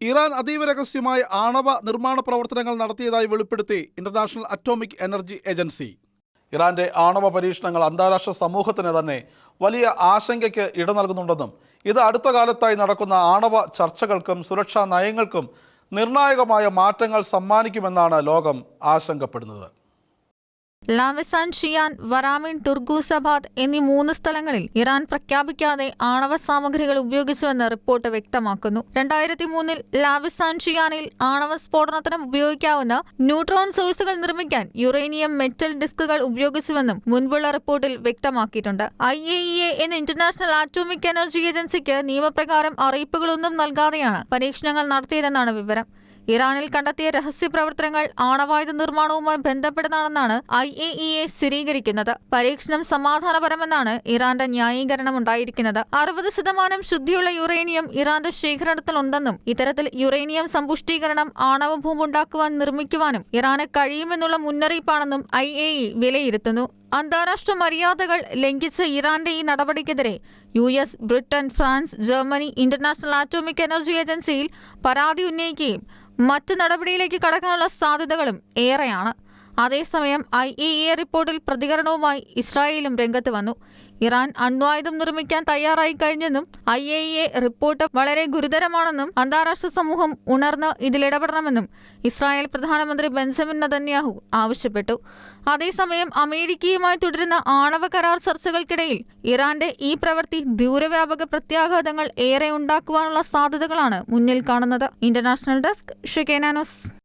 Iran അതീവ രഹസ്യമായ ആണവ നിർമ്മാണ പ്രവർത്തനങ്ങൾ നടത്തിയതായി വെളിപ്പെടുത്തി ഇന്റർനാഷണൽ അറ്റോമിക് എനർജി ഏജൻസി. ഇറാന്റെ ആണവ പരീക്ഷണങ്ങൾ അന്താരാഷ്ട്ര സമൂഹത്തിന് തന്നെ വലിയ ആശങ്കയ്ക്ക് ഇട നൽകുന്നുണ്ടെന്നും ഇത് അടുത്ത കാലത്തായി നടക്കുന്ന ആണവ ചർച്ചകൾക്കും സുരക്ഷാ നയങ്ങൾക്കും നിർണായകമായ മാറ്റങ്ങൾ സമ്മാനിക്കുമെന്നാണ് ലോകം ആശങ്കപ്പെടുന്നത്. ലാവസാൻ ഷിയാൻ വരാമിൻ തുർഗൂസബാദ് എന്നീ മൂന്ന് സ്ഥലങ്ങളിൽ ഇറാൻ പ്രഖ്യാപിക്കാതെ ആണവ സാമഗ്രികൾ ഉപയോഗിച്ചുവെന്ന് റിപ്പോർട്ട് വ്യക്തമാക്കുന്നു. രണ്ടായിരത്തി മൂന്നിൽ ലാവിസാൻ ഷിയാനിൽ ആണവ സ്ഫോടനത്തിന് ഉപയോഗിക്കാവുന്ന ന്യൂട്രോൺ സോഴ്സുകൾ നിർമ്മിക്കാൻ യുറേനിയം മെറ്റൽ ഡിസ്കുകൾ ഉപയോഗിച്ചുവെന്നും മുൻപുള്ള റിപ്പോർട്ടിൽ വ്യക്തമാക്കിയിട്ടുണ്ട്. ഐ എ ഇ എ എന്ന ഇന്റർനാഷണൽ ആറ്റോമിക് എനർജി ഏജൻസിക്ക് നിയമപ്രകാരം അറിയിപ്പുകളൊന്നും നൽകാതെയാണ് പരീക്ഷണങ്ങൾ നടത്തിയതെന്നാണ് വിവരം. ഇറാനിൽ കണ്ടെത്തിയ രഹസ്യ പ്രവർത്തനങ്ങൾ ആണവായുധ നിർമ്മാണവുമായി ബന്ധപ്പെടുന്നതാണെന്നാണ് ഐ എ ഇ എ സ്ഥിരീകരിക്കുന്നത്. പരീക്ഷണം സമാധാനപരമെന്നാണ് ഇറാന്റെ ന്യായീകരണം ഉണ്ടായിരിക്കുന്നത് അറുപത് ശതമാനം ശുദ്ധിയുള്ള യുറേനിയം ഇറാന്റെ ശേഖരണത്തിലുണ്ടെന്നും ഇത്തരത്തിൽ യുറേനിയം സമ്പുഷ്ടീകരണം ആണവ ഭൂമുണ്ടാക്കുവാൻ നിർമ്മിക്കുവാനും ഇറാന് കഴിയുമെന്നുള്ള മുന്നറിയിപ്പാണെന്നും ഐ എ ഇ വിലയിരുത്തുന്നു. അന്താരാഷ്ട്ര മര്യാദകൾ ലംഘിച്ച ഇറാന്റെ ഈ നടപടിക്കെതിരെ U S Britain France Germany international atomic energy ഏജൻസിയിൽ പരാതി ഉന്നയിക്കുകയും മറ്റ് നടപടിയിലേക്ക് കടക്കാനുള്ള സാധ്യതകളും ഏറെയാണ്. അതേസമയം ഐ എ എ റിപ്പോർട്ടിൽ പ്രതികരണവുമായി ഇസ്രായേലും രംഗത്ത് വന്നു. ഇറാൻ അണ്വായുധം നിർമ്മിക്കാൻ തയ്യാറായി കഴിഞ്ഞെന്നും ഐ എ എ റിപ്പോർട്ട് വളരെ ഗുരുതരമാണെന്നും അന്താരാഷ്ട്ര സമൂഹം ഉണർന്ന് ഇതിലിടപെടണമെന്നും ഇസ്രായേൽ പ്രധാനമന്ത്രി ബെഞ്ചമിൻ നതന്യാഹു ആവശ്യപ്പെട്ടു. അതേസമയം അമേരിക്കയുമായി തുടരുന്ന ആണവ കരാർ ചർച്ചകൾക്കിടയിൽ ഇറാന്റെ ഈ പ്രവൃത്തി ദൂരവ്യാപക പ്രത്യാഘാതങ്ങൾ ഏറെ ഉണ്ടാക്കുവാനുള്ള സാധ്യതകളാണ് മുന്നിൽ കാണുന്നത്. International desk ഷിക്കേനാനോസ്